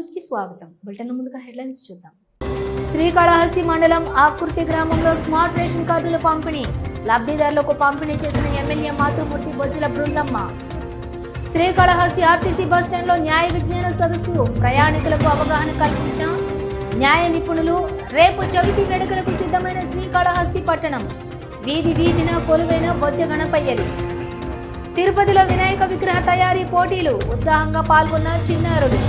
న్యూస్కి స్వాగతం. బులెటిన్ ముందుగా హెడ్లైన్స్ చూద్దాం. శ్రీకాళహస్తి మండలం ఆకృతి గ్రామంలో స్మార్ట్ రేషన్ కార్డుల పంపిణీ లబ్ధిదారులకు పంపిణీ చేసిన ఎమ్మెల్యే మాతృమూర్తి బొజ్జల బృందమ్మ. శ్రీకాళహస్తి ఆర్టీసీ బస్టాండ్లో న్యాయ విజ్ఞాన సదస్సు ప్రయాణికులకు అవగాహన కల్పించిన న్యాయ నిపుణులు రేపు చవితి వేడుకలకు సిద్ధమైన శ్రీకాళహస్తి పట్టణం. వీధి వీధిన కొలువైన బొజ్జ గణపయ్యలు తిరుపతిలో వినాయక విగ్రహ తయారీ పోటీలు ఉత్సాహంగా పాల్గొన్న చిన్నారులు.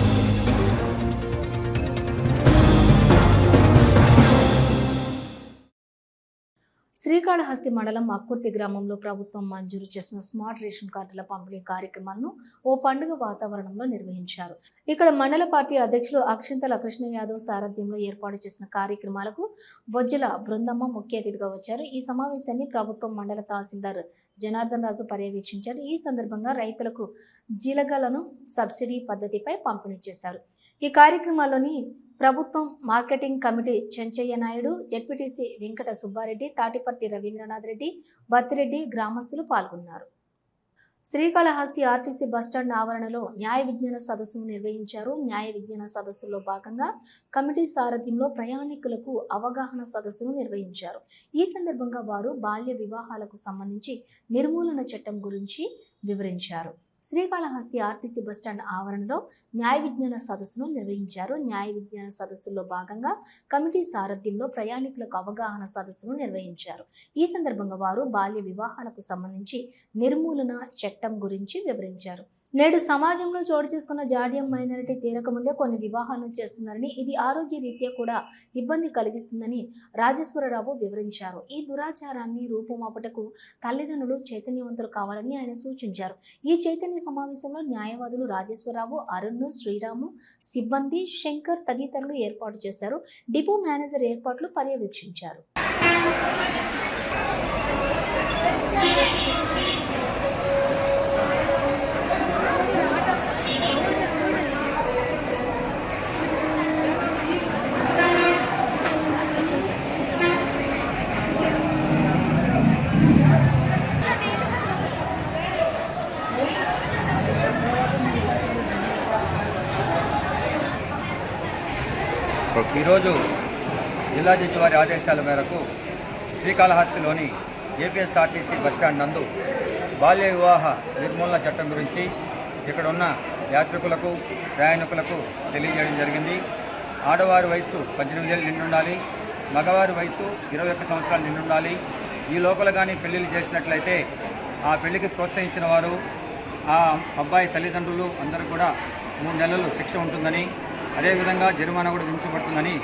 శ్రీకాళహస్తి మండలం అక్కుర్తి గ్రామంలో ప్రభుత్వం మంజూరు చేసిన స్మార్ట్ రేషన్ కార్డుల పంపిణీ కార్యక్రమాలను ఓ పండుగ వాతావరణంలో నిర్వహించారు. ఇక్కడ మండల పార్టీ అధ్యక్షులు అక్షంతల కృష్ణ యాదవ్ సారథ్యంలో ఏర్పాటు చేసిన కార్యక్రమాలకు బొజ్జల బృందమ్మ ముఖ్య అతిథిగా వచ్చారు. ఈ సమావేశాన్ని ప్రభుత్వం మండల తహసీల్దార్ జనార్దన్ రాజు పర్యవేక్షించారు. ఈ సందర్భంగా రైతులకు జీలగలను సబ్సిడీ పద్ధతిపై పంపిణీ చేశారు. ఈ కార్యక్రమాల్లోని ప్రభుత్వం marketing committee Chenchaiah Naidu ZPTC Venkata Subbareddy Tatiparthi Ravindranath Reddy Battireddy గ్రామస్తులు పాల్గొన్నారు. శ్రీకాళహస్తి ఆర్టీసీ బస్టాండ్ ఆవరణలో న్యాయ విజ్ఞాన సదస్సును నిర్వహించారు. న్యాయ విజ్ఞాన సదస్సులో భాగంగా కమిటీ సారథ్యంలో ప్రయాణికులకు అవగాహన సదస్సును నిర్వహించారు. ఈ సందర్భంగా వారు బాల్య వివాహాలకు సంబంధించి నిర్మూలన చట్టం గురించి వివరించారు. శ్రీకాళహస్తి ఆర్టీసీ బస్టాండ్ ఆవరణలో న్యాయ విజ్ఞాన సదస్సును నిర్వహించారు. న్యాయ విజ్ఞాన సదస్సులో భాగంగా కమిటీ సారథ్యంలో ప్రయాణికులకు అవగాహన సదస్సును నిర్వహించారు. ఈ సందర్భంగా వారు బాల్య వివాహాలకు సంబంధించి నిర్మూలన చట్టం గురించి వివరించారు. నేడు సమాజంలో చోటు చేసుకున్న జాడ్యం మైనారిటీ తీరకముందే కొన్ని వివాహాలను చేస్తున్నారని ఇది ఆరోగ్య రీత్యా కూడా ఇబ్బంది కలిగిస్తుందని రాజేశ్వరరావు వివరించారు. ఈ దురాచారాన్ని రూపుమాపుటకు తల్లిదండ్రులు చైతన్యవంతులు కావాలని ఆయన సూచించారు. ఈ చైతన్య సమావేశంలో న్యాయవాదులు రాజేశ్వరరావు అరుణ్ శ్రీరాము సిబ్బంది శంకర్ తదితరులు ఏర్పాటు చేశారు. డిపో మేనేజర్ ఏర్పాట్లు పర్యవేక్షించారు. ఈరోజు జిల్లా జడ్జి వారి ఆదేశాల మేరకు శ్రీకాళహస్తిలోని ఏపీఎస్ఆర్టీసీ బస్టాండ్ నందు బాల్య వివాహ నిర్మూలన చట్టం గురించి ఇక్కడ ఉన్న యాత్రికులకు ప్రయాణికులకు తెలియజేయడం జరిగింది. ఆడవారి వయసు పద్దెనిమిది ఏళ్ళు నిండుండాలి. మగవారి వయసు ఇరవై ఒక్క సంవత్సరాలు నిండుండాలి. ఈ లోపల కానీ పెళ్ళిళ్ళు చేసినట్లయితే ఆ పెళ్ళికి ప్రోత్సహించిన వారు ఆ అబ్బాయి తల్లిదండ్రులు అందరూ కూడా మూడు నెలలు శిక్ష ఉంటుందని అదేవిధంగా జరిమానా కూడా విధించబడుతుందని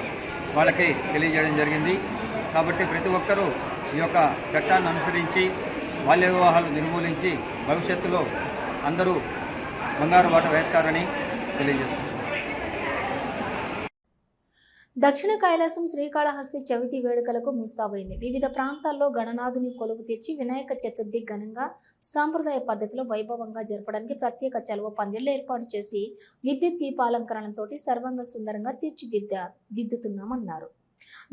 వాళ్ళకి తెలియజేయడం జరిగింది. కాబట్టి ప్రతి ఒక్కరూ ఈ యొక్క చట్టాన్ని అనుసరించి బాల్య వివాహాలు నిర్మూలించి భవిష్యత్తులో అందరూ బంగారు బాట వేస్తారని తెలియజేస్తున్నారు దక్షిణ కైలాసం శ్రీకాళహస్తి చవితి వేడుకలకు ముస్తాబైంది. వివిధ ప్రాంతాల్లో గణనాథుని కొలువు తెచ్చి వినాయక చతుర్థి ఘనంగా సాంప్రదాయ పద్ధతిలో వైభవంగా జరపడానికి ప్రత్యేక చలువ పందిళ్ళు ఏర్పాటు చేసి విద్యుత్ దీపాలంకరణతోటి సర్వంగ సుందరంగా తీర్చిదిద్దా దిద్దుతున్నామన్నారు.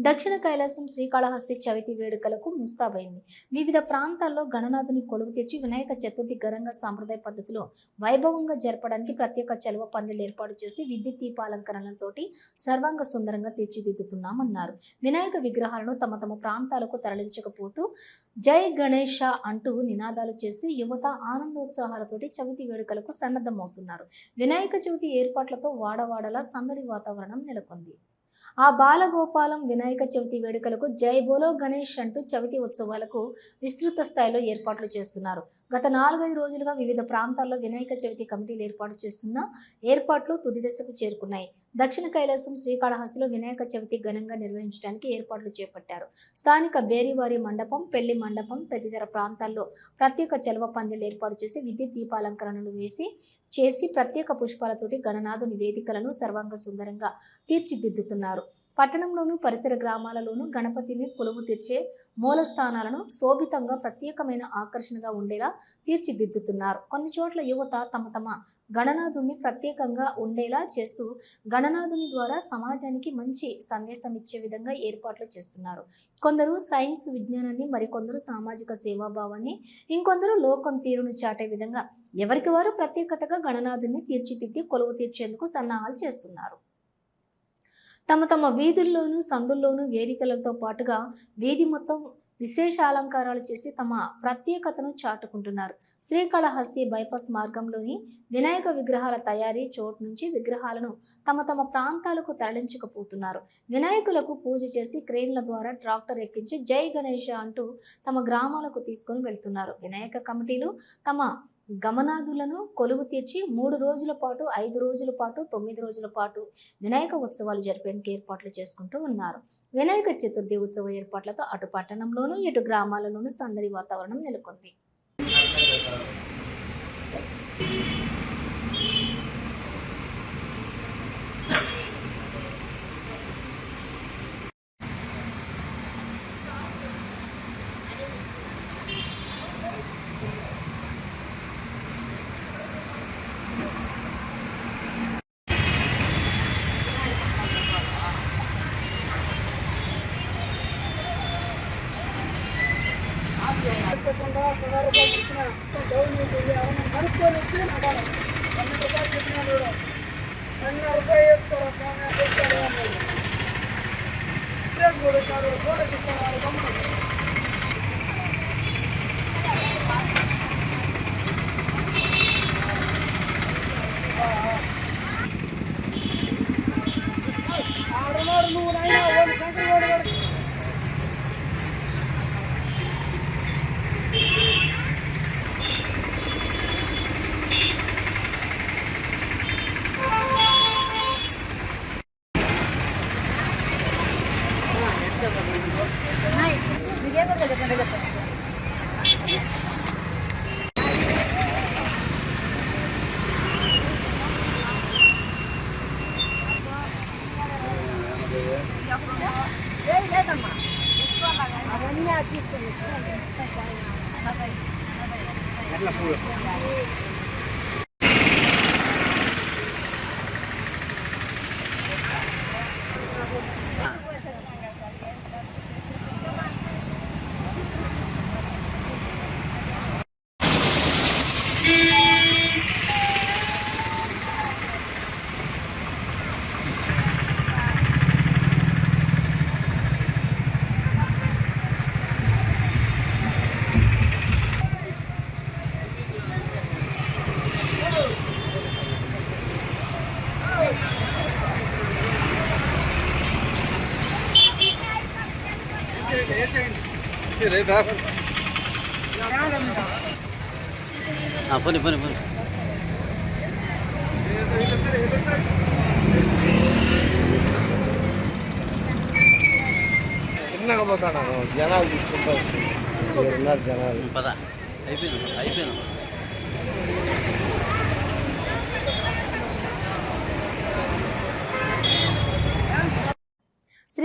దక్షిణ కైలాసం శ్రీకాళహస్తి చవితి వేడుకలకు ముస్తాబైంది. వివిధ ప్రాంతాల్లో గణనాథుని కొలువు తెచ్చి వినాయక చతుర్థి ఘనంగా సాంప్రదాయ పద్ధతిలో వైభవంగా జరపడానికి ప్రత్యేక చలువ పందిలు ఏర్పాటు చేసి విద్యుత్ దీపాలంకరణలతోటి సర్వాంగ సుందరంగా తీర్చిదిద్దుతున్నామన్నారు. వినాయక విగ్రహాలను తమ తమ ప్రాంతాలకు తరలించకపోతూ జై గణేష అంటూ నినాదాలు చేసి యువత ఆనందోత్సాహాలతోటి చవితి వేడుకలకు సన్నద్ధమవుతున్నారు. వినాయక చవితి ఏర్పాట్లతో వాడవాడలా సందడి వాతావరణం నెలకొంది. ఆ బాలగోపాలం వినాయక చవితి వేడుకలకు జై బోలో గణేష్ అంటూ చవితి ఉత్సవాలకు విస్తృత స్థాయిలో ఏర్పాట్లు చేస్తున్నారు. గత నాలుగైదు రోజులుగా వివిధ ప్రాంతాల్లో వినాయక చవితి కమిటీలు ఏర్పాటు చేస్తున్న ఏర్పాట్లు తుది దశకు చేరుకున్నాయి. దక్షిణ కైలాసం శ్రీకాళహస్తిలో వినాయక చవితి ఘనంగా నిర్వహించడానికి ఏర్పాట్లు చేపట్టారు. స్థానిక బేరివారి మండపం పెళ్ళి మండపం తదితర ప్రాంతాల్లో ప్రత్యేక చెలవ పందిళ్ళు ఏర్పాటు చేసి విద్యుత్ దీపాలంకరణలు వేసి చేసి ప్రత్యేక పుష్పాలతోటి గణనాథుని వేదికలను సర్వాంగ సుందరంగా తీర్చిదిద్దుతున్నారు. పట్టణంలోను పరిసర గ్రామాలలోనూ గణపతిని కొలువు తెచ్చే మూల స్థానాలను శోభితంగా ప్రత్యేకమైన ఆకర్షణగా ఉండేలా తీర్చిదిద్దుతున్నారు. కొన్ని చోట్ల యువత తమ తమ గణనాథుణ్ణి ప్రత్యేకంగా ఉండేలా చేస్తూ గణనాథుని ద్వారా సమాజానికి మంచి సందేశం ఇచ్చే విధంగా ఏర్పాట్లు చేస్తున్నారు. కొందరు సైన్స్ విజ్ఞానాన్ని మరికొందరు సామాజిక సేవాభావాన్ని ఇంకొందరు లోకం తీరును చాటే విధంగా ఎవరికి వారు ప్రత్యేకతగా గణనాథుని తీర్చిదిద్ది కొలువు తీర్చేందుకు సన్నాహాలు చేస్తున్నారు. తమ తమ వీధుల్లోనూ సందుల్లోనూ వేదికలతో పాటుగా వీధి మొత్తం విశేష అలంకారాలు చేసి తమ ప్రత్యేకతను చాటుకుంటున్నారు. శ్రీకాళహస్తి బైపాస్ మార్గంలోని వినాయక విగ్రహాల తయారీ చోటు నుంచి విగ్రహాలను తమ తమ ప్రాంతాలకు తరలించకపోతున్నారు. వినాయకులకు పూజ చేసి క్రేన్ల ద్వారా ట్రాక్టర్ ఎక్కించి జై గణేష అంటూ తమ గ్రామాలకు తీసుకొని వెళ్తున్నారు. వినాయక కమిటీలు తమ గమనాదులను కొలువు తీర్చి మూడు రోజుల పాటు ఐదు రోజుల పాటు తొమ్మిది రోజుల పాటు వినాయక ఉత్సవాలు జరిపేందుకు ఏర్పాట్లు చేసుకుంటూ ఉన్నారు. వినాయక చతుర్థి ఉత్సవ ఏర్పాట్లతో అటు పట్టణంలోనూ ఇటు గ్రామాలలోనూ సందడి వాతావరణం నెలకొంది. アハハハ。పోనీ పోనీ పోనీ. చిన్నగా పోతాను జనాలు తీసుకుంటా వస్తుంది జనాలు. పద. అయిపోయింది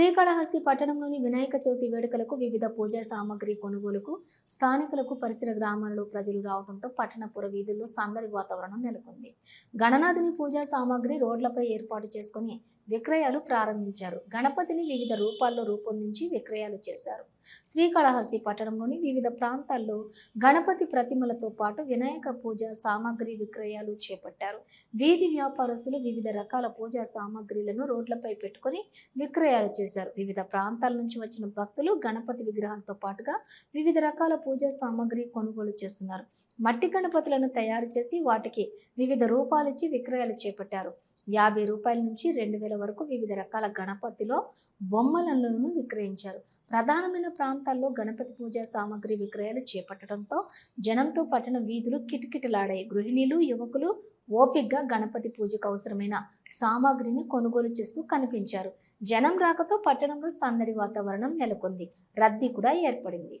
శ్రీకాళహస్తి పట్టణంలోని వినాయక చవితి వేడుకలకు వివిధ పూజా సామాగ్రి కొనుగోలుకు స్థానికులకు పరిసర గ్రామాలలో ప్రజలు రావడంతో పట్టణ పుర వీధుల్లో సందడి వాతావరణం నెలకొంది. గణనాథుని పూజా సామాగ్రి రోడ్లపై ఏర్పాటు చేసుకుని విక్రయాలు ప్రారంభించారు. గణపతిని వివిధ రూపాల్లో రూపొందించి విక్రయాలు చేశారు. శ్రీకాళహస్తి పట్టణంలోని వివిధ ప్రాంతాల్లో గణపతి ప్రతిమలతో పాటు వినాయక పూజ సామాగ్రి విక్రయాలు చేపట్టారు. వీధి వ్యాపారస్తులు వివిధ రకాల పూజా సామాగ్రిలను రోడ్లపై పెట్టుకొని విక్రయాలు చేశారు. వివిధ ప్రాంతాల నుంచి వచ్చిన భక్తులు గణపతి విగ్రహాలతో పాటుగా వివిధ రకాల పూజా సామాగ్రి కొనుగోలు చేస్తున్నారు. మట్టి గణపతులను తయారు చేసి వాటికి వివిధ రూపాలిచ్చి విక్రయాలు చేపట్టారు. యాభై రూపాయల నుంచి రెండు వేల వరకు వివిధ రకాల గణపతిలో బొమ్మలను విక్రయించారు. ప్రధానమైన ప్రాంతాల్లో గణపతి పూజా సామాగ్రి విక్రయాలు చేపట్టడంతో జనంతో పట్టణ వీధులు కిటకిటలాడాయి. గృహిణీలు యువకులు ఓపిగ్గా గణపతి పూజకు అవసరమైన సామాగ్రిని కొనుగోలు చేస్తూ కనిపించారు. జనం రాకతో పట్టణంలో సందడి వాతావరణం నెలకొంది. రద్దీ కూడా ఏర్పడింది.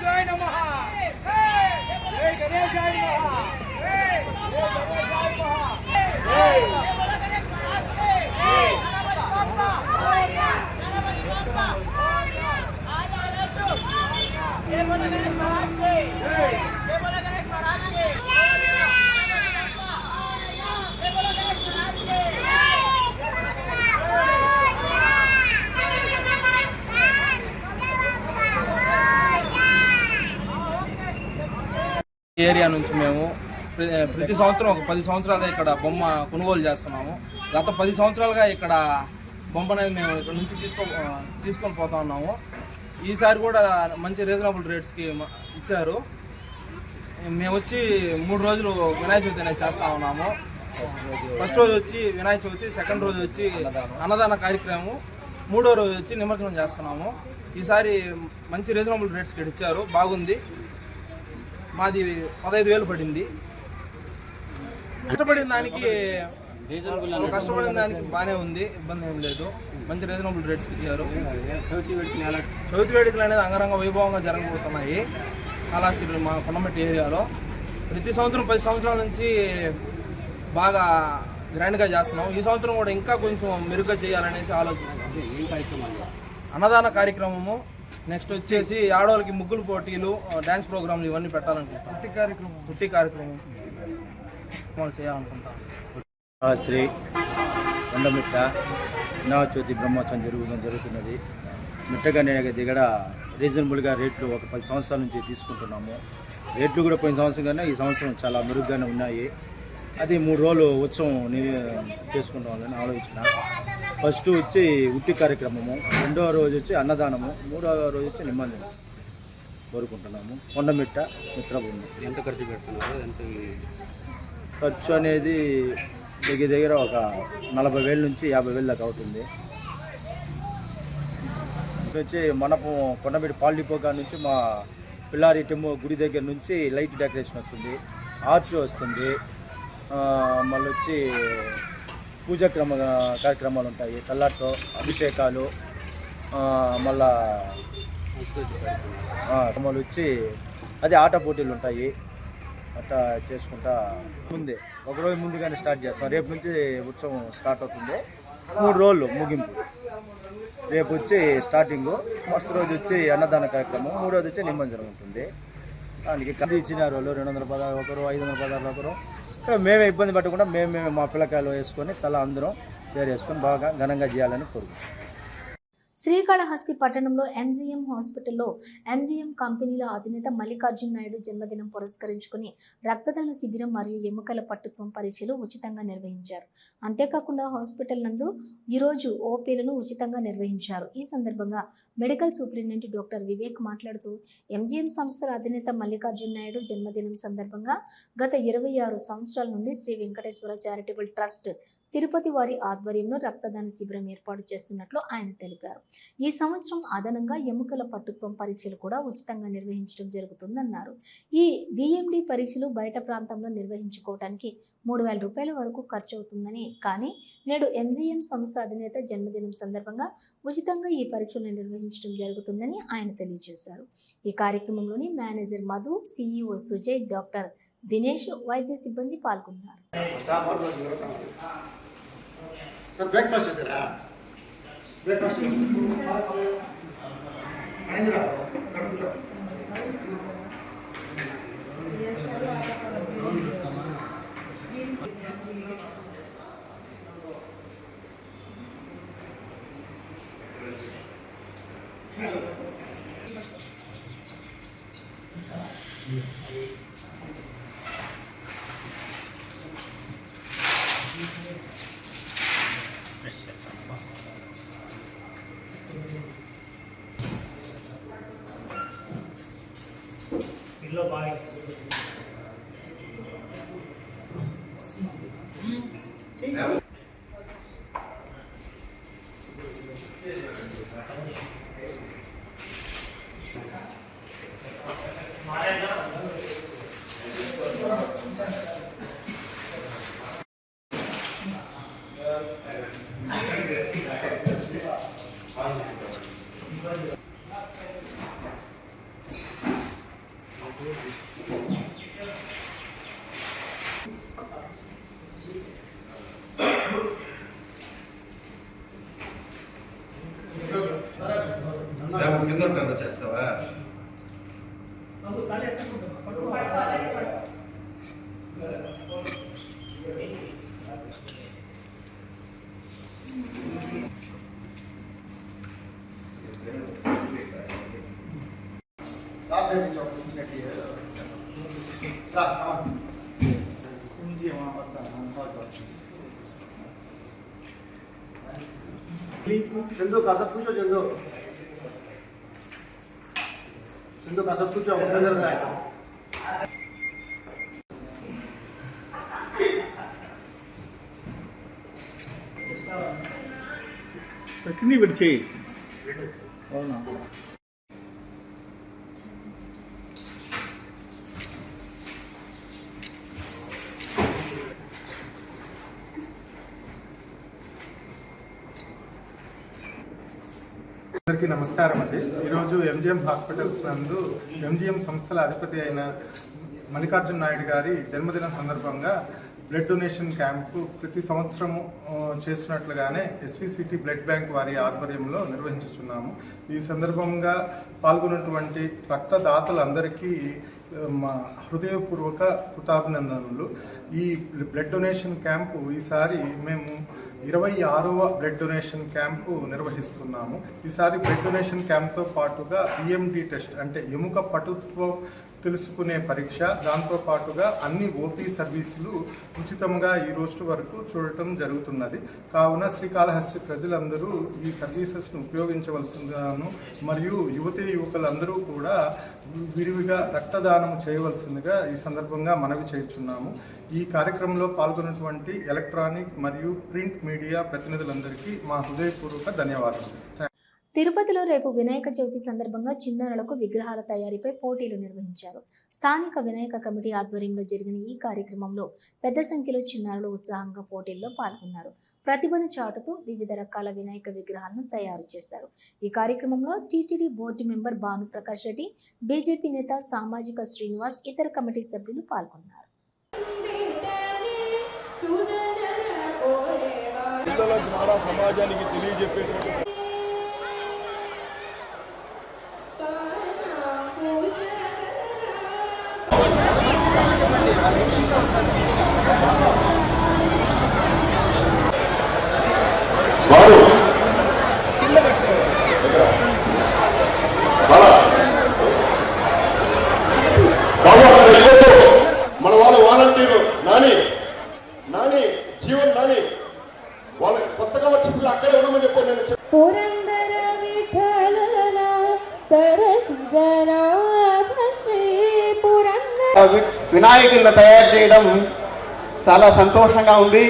ગણેશાય નમઃ. જય ગણેશાય નમઃ. જય નમઃ. જય. Hey! ఏరియా నుంచి మేము ప్ర- ప్రతి సంవత్సరం ఒక పది సంవత్సరాలుగా ఇక్కడ బొమ్మ కొనుగోలు చేస్తున్నాము. గత పది సంవత్సరాలుగా ఇక్కడ బొమ్మని మేము ఇక్కడ నుంచి తీసుకో తీసుకొని పోతా ఉన్నాము. ఈసారి కూడా మంచి రీజనబుల్ రేట్స్కి ఇచ్చారు. మేము వచ్చి మూడు రోజులు వినాయక చవితి అనేది చేస్తూ ఉన్నాము. ఫస్ట్ రోజు వచ్చి వినాయక చవితి సెకండ్ రోజు వచ్చి అన్నదాన కార్యక్రమం మూడో రోజు వచ్చి నిమజ్జనం చేస్తున్నాము. ఈసారి మంచి రీజనబుల్ రేట్స్కి ఇచ్చారు. బాగుంది. మాది పదహైదు వేలు పడింది. కష్టపడిన దానికి కష్టపడిన దానికి బాగానే ఉంది ఇబ్బంది ఏం లేదు. మంచి రీజనబుల్ రేట్స్ ఇచ్చారు. చవితి వేడుకలు అనేది అంగరంగ వైభవంగా జరగబోతున్నాయి. కాళాశ్రీ మా కొండమట్టి ఏరియాలో. ప్రతి సంవత్సరం పది సంవత్సరాల నుంచి బాగా గ్రాండ్గా చేస్తున్నాం. ఈ సంవత్సరం కూడా ఇంకా కొంచెం మెరుగ్గా చేయాలనేసి ఆలోచిస్తున్నాం. అన్నదాన కార్యక్రమము నెక్స్ట్ వచ్చేసి ఆడవాళ్ళకి ముగ్గులు పోటీలు డ్యాన్స్ ప్రోగ్రాంలు ఇవన్నీ పెట్టాలనుకుంటాం పుట్టి కార్యక్రమం. పుట్టి కార్యక్రమం. చేయాలనుకుంటాం శ్రీ కొండమిట్ట వినాయకచవితి బ్రహ్మోత్సవం జరుగు జరుగుతున్నది. మిట్టగండి దగ్గర రీజనబుల్గా రేట్లు ఒక పది సంవత్సరాల నుంచి తీసుకుంటున్నాము. రేట్లు కూడా పోయిన సంవత్సరం కన్నా ఈ సంవత్సరం చాలా మెరుగ్గానే ఉన్నాయి. అది మూడు రోజులు ఉత్సవం ని- చేసుకుంటామని ఆలోచన. ఫస్ట్ వచ్చి ఉట్టి కార్యక్రమము రెండవ రోజు వచ్చి అన్నదానము మూడవ రోజు వచ్చి నిమజ్జనం కోరుకుంటున్నాము. కొండమిట్ట మిత్రబృందం ఎంత ఖర్చు పెడుతున్నారు? ఎంత ఖర్చు అనేది దగ్గర దగ్గర ఒక నలభై వేల నుంచి యాభై వేల దాకా అవుతుంది. వచ్చి మనపు కొండమీడి పాల్ డిపో నుంచి మా పిల్లారి టెంపు గుడి దగ్గర నుంచి లైట్ డెకరేషన్ వస్తుంది ఆర్చ్ వస్తుంది. మళ్ళీ వచ్చి పూజా క్రమ కార్యక్రమాలు ఉంటాయి తల్లాట్లో అభిషేకాలు మళ్ళా ఆ, వచ్చి అదే ఆట పోటీలు ఉంటాయి అట్లా చేసుకుంటా ముందే. ఒక రోజు ముందుగానే స్టార్ట్ చేస్తాం. రేపు నుంచి ఉత్సవం స్టార్ట్ అవుతుంది. మూడు రోజులు ముగింపు. రేపు వచ్చి స్టార్టింగ్. ఫస్ట్ రోజు వచ్చి అన్నదాన కార్యక్రమం. మూడోది వచ్చి నిమజ్జనం ఉంటుంది. దానికి కంది ఇచ్చిన రోజులు రెండు వందల పదహారు ఒకరు ఐదు వందల పదహారు ఒకరు. ఇక్కడ మేమే ఇబ్బంది పడకుండా మేమే మా పిల్లకాయలు వేసుకొని తల అందరం షేర్ చేసుకొని బాగా ఘనంగా చేయాలని కోరుకుంటున్నాం. శ్రీకాళహస్తి పట్టణంలో ఎంజీఎం హాస్పిటల్లో ఎంజీఎం కంపెనీల అధినేత మల్లికార్జున్ నాయుడు జన్మదినం పురస్కరించుకుని రక్తదాన శిబిరం మరియు ఎముకల పట్టుత్వం పరీక్షలు ఉచితంగా నిర్వహించారు. అంతేకాకుండా హాస్పిటల్ నందు ఈరోజు ఓపీలను ఉచితంగా నిర్వహించారు. ఈ సందర్భంగా మెడికల్ సూపరింటెండెంట్ డాక్టర్ వివేక్ మాట్లాడుతూ ఎంజీఎం సంస్థల అధినేత మల్లికార్జున్ నాయుడు జన్మదినం సందర్భంగా గత ఇరవై ఆరు సంవత్సరాల నుండి శ్రీ వెంకటేశ్వర చారిటబుల్ ట్రస్ట్ తిరుపతి వారి ఆధ్వర్యంలో రక్తదాన శిబిరం ఏర్పాటు చేస్తున్నట్లు ఆయన తెలిపారు. ఈ సంవత్సరం అదనంగా ఎముకల పట్టుత్వం పరీక్షలు కూడా ఉచితంగా నిర్వహించడం జరుగుతుందన్నారు. ఈ బిఎండి పరీక్షలు బయట ప్రాంతంలో నిర్వహించుకోవడానికి మూడు వేల రూపాయల వరకు ఖర్చు అవుతుందని కానీ నేడు ఎంజీఎం సంస్థ అధినేత జన్మదినం సందర్భంగా ఉచితంగా ఈ పరీక్షలు నిర్వహించడం జరుగుతుందని ఆయన తెలియజేశారు. ఈ కార్యక్రమంలోని manager Madhu CEO Sujay doctor Dinesh వైద్య సిబ్బంది పాల్గొన్నారు. సార్ బ్రేక్ఫాస్ట్ చేశారా బ్రేక్ఫాస్ట్ మహేంద్ర ఇక్కడ కూర్చో चंदू का सब पूछो चंदू चंदू का सब पूछो उधर कर रहा है కింది పెట్టి చెయ్యి అందరికీ నమస్కారం అండి. ఈరోజు ఎంజిఎం హాస్పిటల్స్ నందు ఎంజిఎం సంస్థల అధిపతి అయిన మల్లికార్జున నాయుడు గారి జన్మదినం సందర్భంగా బ్లడ్ డొనేషన్ క్యాంపు ప్రతి సంవత్సరము చేస్తున్నట్లుగానే ఎస్విసిటి బ్లడ్ బ్యాంక్ వారి ఆధ్వర్యంలో నిర్వహించుచున్నాము. ఈ సందర్భంగా పాల్గొన్నటువంటి రక్తదాతలందరికీ మా హృదయపూర్వక కృతాభినందనలు. ఈ బ్లడ్ డొనేషన్ క్యాంపు ఈసారి మేము ఇరవై ఆరవ బ్లడ్ డొనేషన్ క్యాంపు నిర్వహిస్తున్నాము. ఈసారి బ్లడ్ డొనేషన్ క్యాంప్తో పాటుగా ఈఎండి టెస్ట్ అంటే ఎముక పటుత్వం తెలుసుకునే పరీక్ష. దాంతో పాటుగా అన్ని ఓపీ సర్వీసులు ఉచితంగా ఈ రోజు వరకు చూడటం జరుగుతున్నది. కావున శ్రీకాళహస్తి ప్రజలందరూ ఈ సర్వీసెస్ను ఉపయోగించవలసిందాను మరియు యువతీ యువకులందరూ కూడా విరివిగా రక్తదానం చేయవలసిందిగా ఈ సందర్భంగా మనవి చేస్తున్నాము ఈ కార్యక్రమంలో పాల్గొన్నటువంటి ఎలక్ట్రానిక్ మరియు ప్రింట్ మీడియా ప్రతినిధులందరికీ మా హృదయపూర్వక ధన్యవాదాలు తిరుపతిలో రేపు వినాయక చవితి సందర్భంగా చిన్నారులకు విగ్రహాల తయారీపై పోటీలు నిర్వహించారు. స్థానిక వినాయక కమిటీ ఆధ్వర్యంలో జరిగిన ఈ కార్యక్రమంలో పెద్ద సంఖ్యలో చిన్నారులు ఉత్సాహంగా పోటీల్లో పాల్గొన్నారు. ప్రతిభను చాటుతూ వివిధ రకాల వినాయక విగ్రహాలను తయారు చేశారు. ఈ కార్యక్రమంలో TTD board member Bhanuprakash Reddy BJP నేత సామాజిక శ్రీనివాస్ ఇతర కమిటీ సభ్యులు పాల్గొన్నారు. సమాజానికి తెలియజెప్పేటువంటి Thank you. వినాయకులను తయారు చేయడం చాలా సంతోషంగా ఉంది.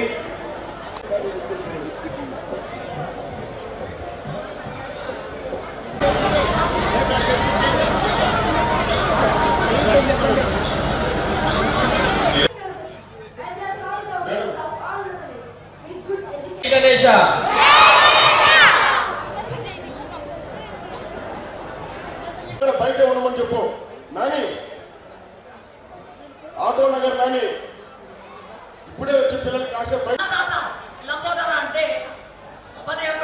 ఇక్కడ బయట ఉండమని చెప్పు నాని ఆటో నగర్ నాని ఇప్పుడే వచ్చి పిల్లలు కాసేపు బయట లంబోదర అంటే మన యొక్క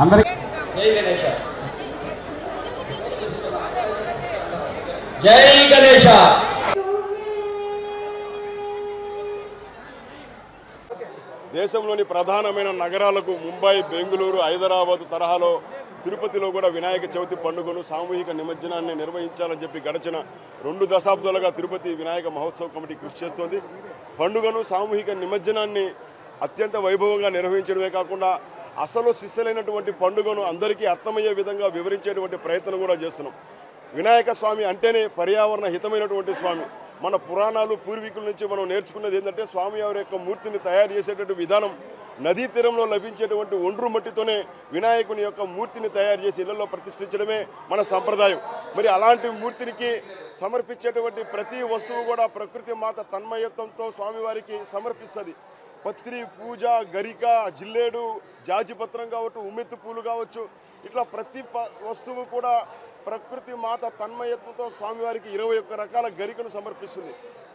అందరికీ జై గణేష. దేశంలోని ప్రధానమైన నగరాలకు ముంబై బెంగళూరు హైదరాబాద్ తరహాలో తిరుపతిలో కూడా వినాయక చవితి పండుగను సామూహిక నిమజ్జనాన్ని నిర్వహించాలని చెప్పి గడిచిన రెండు దశాబ్దాలుగా తిరుపతి వినాయక మహోత్సవ కమిటీ కృషి చేస్తోంది. పండుగను సామూహిక నిమజ్జనాన్ని అత్యంత వైభవంగా నిర్వహించడమే కాకుండా అసలు శిష్యులైనటువంటి పండుగను అందరికీ అర్థమయ్యే విధంగా వివరించేటువంటి ప్రయత్నం కూడా చేస్తున్నాం. వినాయక స్వామి అంటేనే పర్యావరణ హితమైనటువంటి స్వామి. మన పురాణాలు పూర్వీకుల నుంచి మనం నేర్చుకున్నది ఏంటంటే స్వామి వారి యొక్క మూర్తిని తయారు చేసేటటువంటి విధానం నదీ తీరంలో లభించేటువంటి ఒండ్రు మట్టితోనే వినాయకుని యొక్క మూర్తిని తయారు చేసి ఇళ్ళలో ప్రతిష్ఠించడమే మన సంప్రదాయం. మరి అలాంటి మూర్తినికి సమర్పించేటువంటి ప్రతి వస్తువు కూడా ప్రకృతి మాత తన్మయత్వంతో స్వామివారికి సమర్పిస్తుంది. పత్రి పూజ గరిక జిల్లేడు జాజిపత్రం కావచ్చు ఉమ్మెత్తు పూలు కావచ్చు ఇట్లా ప్రతి ప- వస్తువు కూడా ప్రకృతి మాత తన్మయత్వంతో స్వామివారికి ఇరవై ఒక్క రకాల గరికను సమర్పిస్తుంది.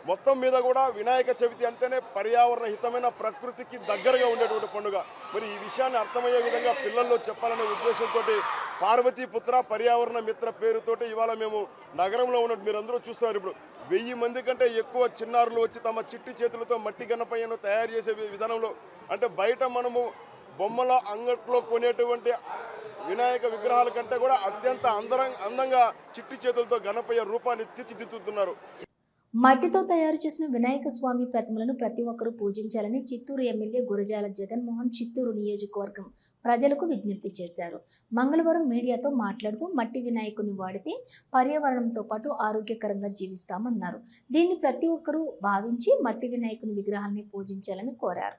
మొత్తం మీద కూడా వినాయక చవితి అంటేనే పర్యావరణ హితమైన ప్రకృతికి దగ్గరగా ఉండేటువంటి పండుగ. మరి ఈ విషయాన్ని అర్థమయ్యే విధంగా పిల్లల్లో చెప్పాలనే ఉద్దేశంతో పార్వతీపుత్ర పర్యావరణ మిత్ర పేరుతోటి ఇవాళ మేము నగరంలో ఉన్నట్టు మీరు అందరూ చూస్తున్నారు. ఇప్పుడు వెయ్యి మంది కంటే ఎక్కువ చిన్నారులు వచ్చి తమ చిట్టి చేతులతో మట్టి గణపయ్యను తయారు చేసే విధానంలో అంటే బయట మనము బొమ్మల అంగట్లో కొనేటువంటి వినాయక విగ్రహాల కంటే కూడా అత్యంత అందరం అందంగా చిట్టి చేతులతో గణపయ్య రూపాన్ని తీర్చిదిద్దుతున్నారు. మట్టితో తయారు చేసిన వినాయక స్వామి ప్రతిమలను ప్రతి ఒక్కరూ పూజించాలని చిత్తూరు ఎమ్మెల్యే గురజాల జగన్మోహన్ చిత్తూరు నియోజకవర్గం ప్రజలకు విజ్ఞప్తి చేశారు. మంగళవారం మీడియాతో మాట్లాడుతూ మట్టి వినాయకుని వాడితే పర్యావరణంతో పాటు ఆరోగ్యకరంగా జీవిస్తామన్నారు. దీన్ని ప్రతి ఒక్కరూ భావించి మట్టి వినాయకుని విగ్రహాన్ని పూజించాలని కోరారు.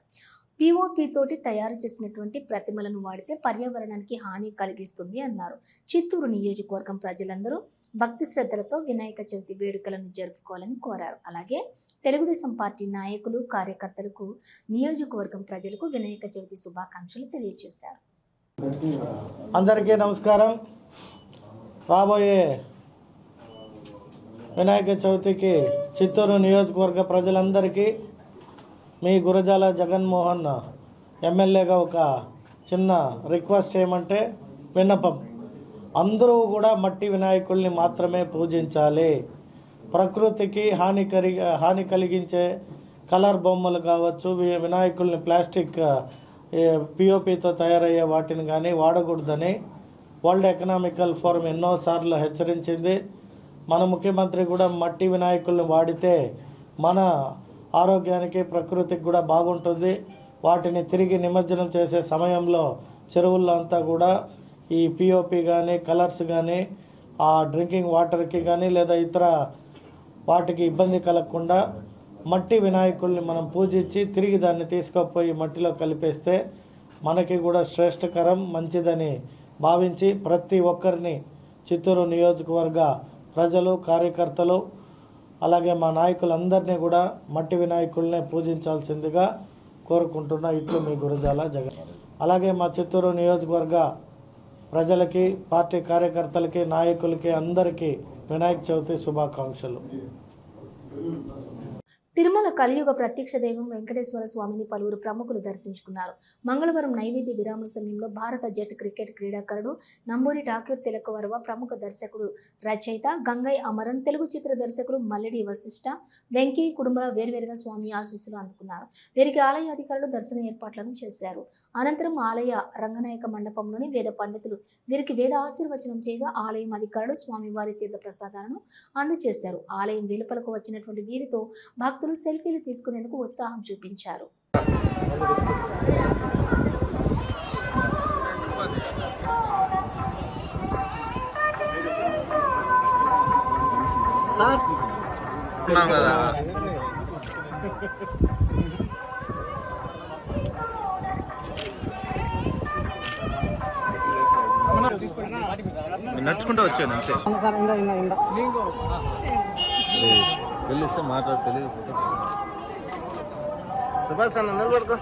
పిఓపి తోటి తయారు చేసినటువంటి ప్రతిమలను వాడితే పర్యావరణానికి హాని కలిగిస్తుంది అన్నారు. చిత్తూరు నియోజకవర్గం ప్రజలందరూ భక్తి శ్రద్ధలతో వినాయక చవితి వేడుకలను జరుపుకోవాలని కోరారు. అలాగే తెలుగుదేశం పార్టీ నాయకులు కార్యకర్తలకు నియోజకవర్గం ప్రజలకు వినాయక చవితి శుభాకాంక్షలు తెలియజేశారు. అందరికీ నమస్కారం. రాబోయే వినాయక చవితికి చిత్తూరు నియోజకవర్గ ప్రజలందరికీ మీ గురజాల జగన్మోహన్ ఎమ్మెల్యేగా ఒక చిన్న రిక్వెస్ట్ ఏమంటే విన్నపం. అందరూ కూడా మట్టి వినాయకుల్ని మాత్రమే పూజించాలి. ప్రకృతికి హాని కరి హాని కలిగించే కలర్ బొమ్మలు కావచ్చు వినాయకుల్ని ప్లాస్టిక్ పిఓపితో తయారయ్యే వాటిని కానీ వాడకూడదని వరల్డ్ ఎకనామికల్ ఫోరం ఎన్నోసార్లు హెచ్చరించింది. మన ముఖ్యమంత్రి కూడా మట్టి వినాయకుల్ని వాడితే మన ఆరోగ్యానికి ప్రకృతికి కూడా బాగుంటుంది. వాటిని తిరిగి నిమజ్జనం చేసే సమయంలో చెరువుల్లో అంతా కూడా ఈ పిఓపి కానీ కలర్స్ కానీ ఆ డ్రింకింగ్ వాటర్కి కానీ లేదా ఇతర వాటికి ఇబ్బంది కలగకుండా మట్టి వినాయకుల్ని మనం పూజించి తిరిగి దాన్ని తీసుకుపోయి మట్టిలో కలిపేస్తే మనకి కూడా శ్రేష్టకరం మంచిదని భావించి ప్రతి ఒక్కరిని చిత్తూరు నియోజకవర్గ ప్రజలు కార్యకర్తలు అలాగే మా నాయకులందరినీ కూడా మట్టి వినాయకుల్నే పూజించాల్సిందిగా కోరుకుంటున్నా ఇట్లు మీ గురజాల జగన్. అలాగే మా చిత్తూరు నియోజకవర్గ ప్రజలకి పార్టీ కార్యకర్తలకి నాయకులకి అందరికీ వినాయక చవితి శుభాకాంక్షలు. తిరుమల కలియుగ ప్రత్యక్ష దైవం వెంకటేశ్వర స్వామిని పలువురు ప్రముఖులు దర్శించుకున్నారు. మంగళవారం నైవేద్య విరామ సమయంలో భారత జట్ క్రికెట్ క్రీడాకారుడు నంబూరి ఠాకూర్ తిలకవరవ ప్రముఖ దర్శకుడు రచయిత గంగై అమరన్ తెలుగు చిత్ర దర్శకుడు మల్లెడి వశిష్ట వెంకీ కుటుంబాల వేర్వేరుగా స్వామి ఆశీస్సులు అందుకున్నారు. వీరికి ఆలయ అధికారులు దర్శన ఏర్పాట్లను చేశారు. అనంతరం ఆలయ రంగనాయక మండపంలోని వేద పండితులు వీరికి వేద ఆశీర్వచనం చేయగా ఆలయం అధికారులు స్వామివారి తీర్థ ప్రసాదాలను అందజేశారు. ఆలయం వెలుపలకు వచ్చినటువంటి వీరితో భక్తులు సెల్ఫీలు తీసుకునేందుకు ఉత్సాహం చూపించారు. నడుచుకుంటూ వచ్చాను అంతే. తెలిస్తే మాట్లాడు తెలియదు. సుభాష్ అన్న నిలబడుకో.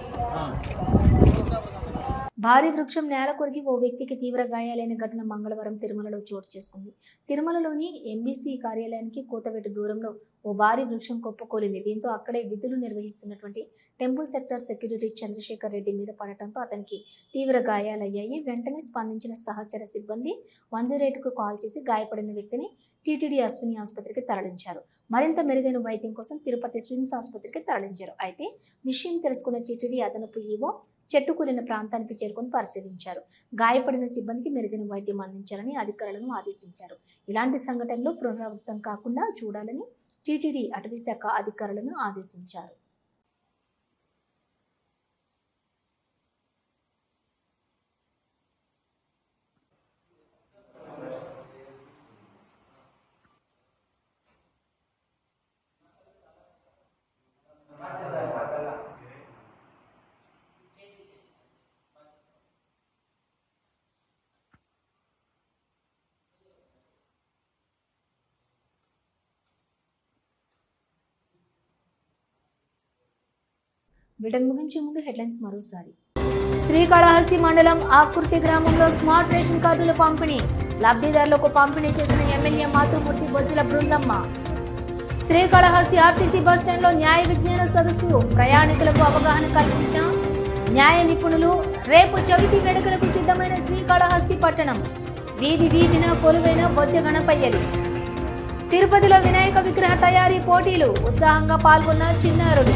భారీ వృక్షం నేల కొరికి ఓ వ్యక్తికి తీవ్ర గాయాలైన ఘటన మంగళవారం తిరుమలలో చోటు చేసుకుంది. తిరుమలలోని ఎంబీసీ కార్యాలయానికి కూతవెట్టు దూరంలో ఓ భారీ వృక్షం కొప్పుకోలింది. దీంతో అక్కడే విధులు నిర్వహిస్తున్నటువంటి temple sector security Chandrasekhar Reddy మీద పడటంతో అతనికి తీవ్ర గాయాలయ్యాయి. వెంటనే స్పందించిన సహచర సిబ్బంది వన్ జీరో ఎయిట్కు కాల్ చేసి గాయపడిన వ్యక్తిని టీటీడీ అశ్విని ఆసుపత్రికి తరలించారు. మరింత మెరుగైన వైద్యం కోసం తిరుపతి స్విమ్స్ ఆసుపత్రికి తరలించారు. అయితే విషయం తెలుసుకున్న టీటీడీ అదనపు ఈవో చెట్టు కూలిన ప్రాంతానికి చేరుకొని పరిశీలించారు. గాయపడిన సిబ్బందికి మెరుగైన వైద్యం అందించాలని అధికారులను ఆదేశించారు. ఇలాంటి సంఘటనలు పునరావృతం కాకుండా చూడాలని టీటీడీ అటవీశాఖ అధికారులను ఆదేశించారు. బ్రిటన్ ముగించే ముందు హెడ్లైన్స్ మరోసారి. శ్రీకాళహస్తి మండలం ఆకృతి గ్రామంలో స్మార్ట్ రేషన్ కార్డుల పంపిణీ. లబ్ధిదారులకు పంపిణీ చేసిన ఎమ్మెల్యే మాతృమూర్తి బొజ్జల బృందమ్మ. శ్రీకాళహస్తి ఆర్టీసీ బస్టాండ్లో న్యాయ విజ్ఞాన సదస్సు ప్రయాణికులకు అవగాహన కల్పించిన న్యాయ నిపుణులు రేపు చవితి వేడుకలకు సిద్ధమైన శ్రీకాళహస్తి పట్టణం. వీధి వీధిన కొలువైన బొజ్జ గణపయ్యలు. తిరుపతిలో వినాయక విగ్రహ తయారీ పోటీలు ఉత్సాహంగా పాల్గొన్న చిన్నారులు.